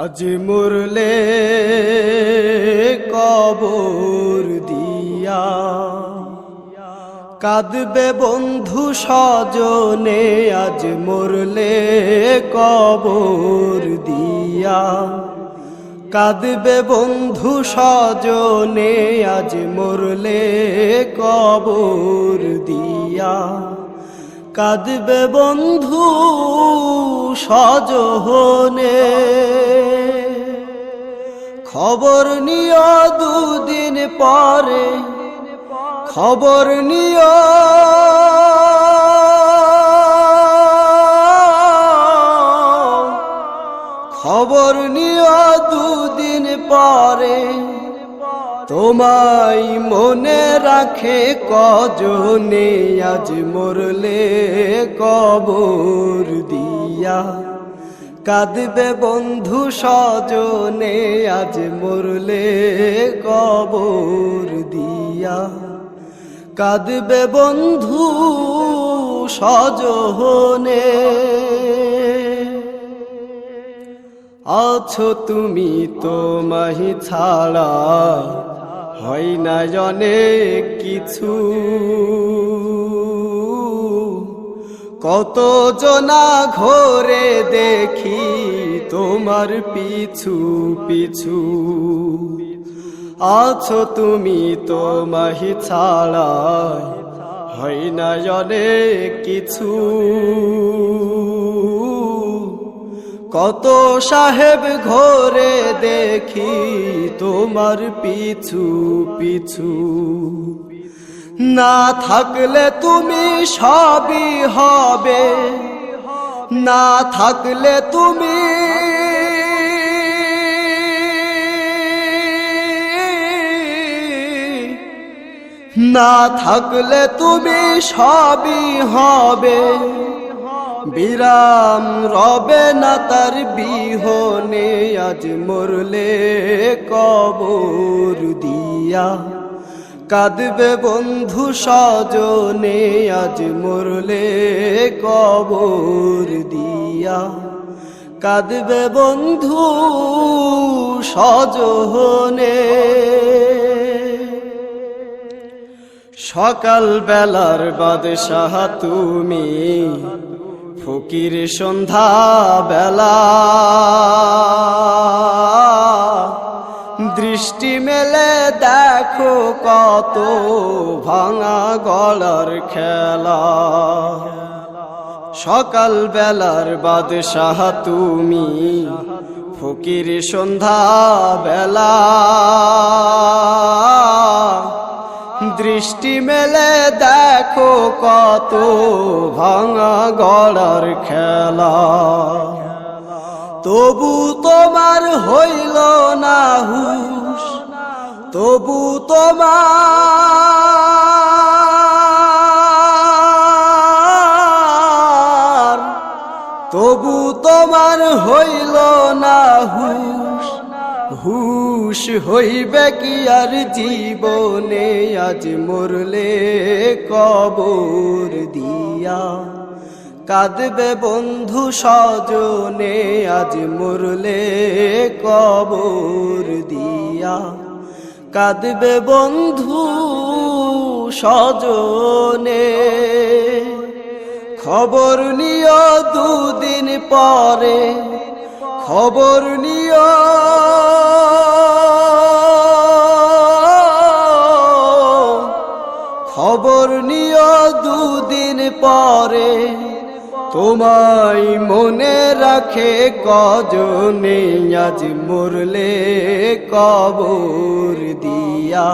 আজ মুরলে কবর দিয়া। কাঁদবে বন্ধু স্বজনে, আজ মরলে কবর দিয়া। কাঁদবে বন্ধু স্বজনে, আজ মরলে কবর দিয়া। কাঁদবে বন্ধু সজহনে। খবর নিয় দুদিন পরে খবর নিয় খবর নিয় দুদিন পরে তোমায় মনে রাখে কজনে আজ মরলে কবর দিয়া। কাঁদবে বন্ধু সজনে আজ মরলে কবর দিয়া। কাঁদবে বন্ধু সজনে আছো তুমি তো মাহি ছাড়া হয় না অনেক কিছু। কত জনা ঘোরে দেখি তোমার পিছু পিছু। আছো তুমি তো মাহি ছাড়া হয় না অনেক কিছু। কত সাহেব ঘোরে দেখি তোমার পিছু পিছু। না থাকলে তুমি সবই হবে, না থাকলে তুমি না থাকলে তুমি সবই হবে। বিরাম রবে না তার বিহনে আজ মরলে কবর দিয়া। কাঁদবে বন্ধু সজনে আজ মরলে কবর দিয়া। কাঁদবে বন্ধু সজনে সকাল বেলার বাদশাহ তুমি ফকির সন্ধ্যা বেলা। দৃষ্টি মেলে দেখো কত ভাঙা গলার খেলা। সকাল বেলার বাদশাহ তুমি ফকির সন্ধ্যা বেলা। দৃষ্টি মেলে দেখো কত ভাঙা গড়ার খেলা। তবু তোমার হইল না হুশ, তবু তোমার তবু তোমার হইল না হুশ। হুশ হইবে কি আর জীবনে? আজ মরলে কবর দিয়া। কাঁদবে বন্ধু সজনে আজ মরলে কবর দিয়া। কাঁদবে বন্ধু সজনে খবর নিয় দুদিন পরে। খবর নিয় খবর নিয় দুদিন পরে। তোমায় মনে রাখে কজনে আজ মরলে কবর দিয়া।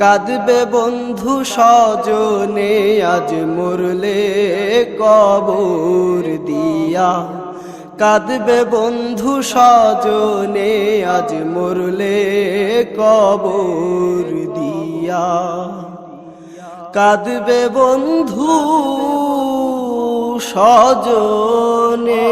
কাঁদবে বন্ধু সজনে আজ মরলে কবর দিয়া। কাঁদবে বন্ধু সজনে আজ মরলে কবর দিয়া। কাঁদবে বন্ধু সজনে।